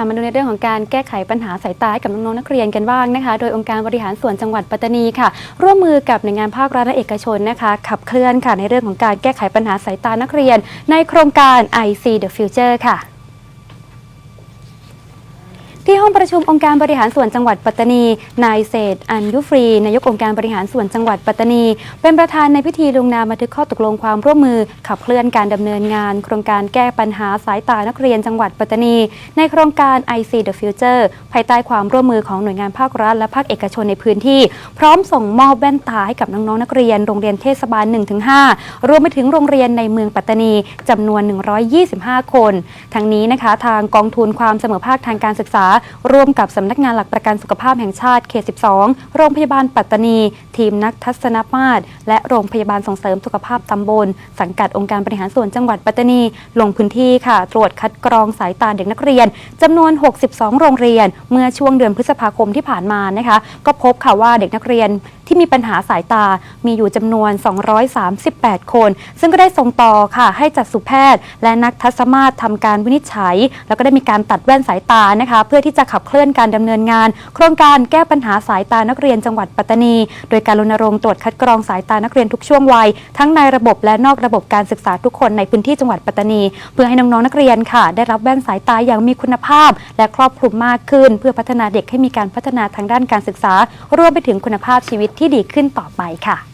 ค่ะมาดูในเรื่องของการแก้ไขปัญหาสายตาให้กับน้องๆนักเรียนกันบ้างนะคะ โดยองค์การบริหารส่วนจังหวัดปัตตานีค่ะ ร่วมมือกับหน่วยงานภาครัฐและเอกชนนะคะ ขับเคลื่อนค่ะในเรื่องของการแก้ไขปัญหาสายตานักเรียน ในโครงการ I See the Future ค่ะ ที่ห้องประชุมองค์การบริหารส่วนจังหวัดปัตตานี นายเศษอัญยุฟรี นายกองค์การบริหารส่วนจังหวัดปัตตานี เป็นประธานในพิธีลงนามบันทึกข้อตกลงความร่วมมือ ขับเคลื่อนการดำเนินงาน โครงการแก้ปัญหาสายตานักเรียนจังหวัดปัตตานี ในโครงการ I See the Future ภายใต้ความร่วมมือของหน่วยงานภาครัฐและภาคเอกชนในพื้นที่ พร้อมส่งมอบแว่นตาให้กับน้องๆนักเรียนโรงเรียนเทศบาล 1-5 รวมไปถึงโรงเรียนในเมืองปัตตานีจำนวน 125 คน ทั้งนี้นะคะ ทางกองทุนความเสมอภาคทางการศึกษาร่วมกับสำนักงานหลักประกันสุขภาพแห่งชาติเขต 12 โรงพยาบาลปัตตานี ทีมนักทัศนมาตรและโรงพยาบาลส่งเสริมสุขภาพตำบล สังกัดองค์การบริหารส่วนจังหวัดปัตตานี ลงพื้นที่ค่ะ ตรวจคัดกรองสายตาเด็กนักเรียนจำนวน 62 โรงเรียน เมื่อช่วงเดือนพฤษภาคมที่ผ่านมานะคะ ก็พบค่ะว่าเด็กนักเรียน ที่มีปัญหาสายตามีอยู่จำนวน 238 คน ซึ่งก็ได้ส่งต่อค่ะให้จัดสุแพทย์ และนักทัศมาตรทำการวินิจฉัย แล้วก็ได้มีการตัดแว่นสายตานะคะ เพื่อที่จะขับเคลื่อนการดำเนินงาน โครงการแก้ปัญหาสายตานักเรียนจังหวัดปัตตานี โดยการรณรงค์ตรวจคัดกรองสายตานักเรียนทุกช่วงวัย ทั้งในระบบและนอกระบบการศึกษาทุกคนในพื้นที่จังหวัดปัตตานี เพื่อให้น้องๆนักเรียนค่ะ ได้รับแว่นสายตาอย่างมีคุณภาพ และครอบคลุมมากขึ้น เพื่อพัฒนาเด็กให้มีการพัฒนาทางด้านการศึกษารวมไปถึงคุณภาพชีวิตที่ดีขึ้นต่อไปค่ะ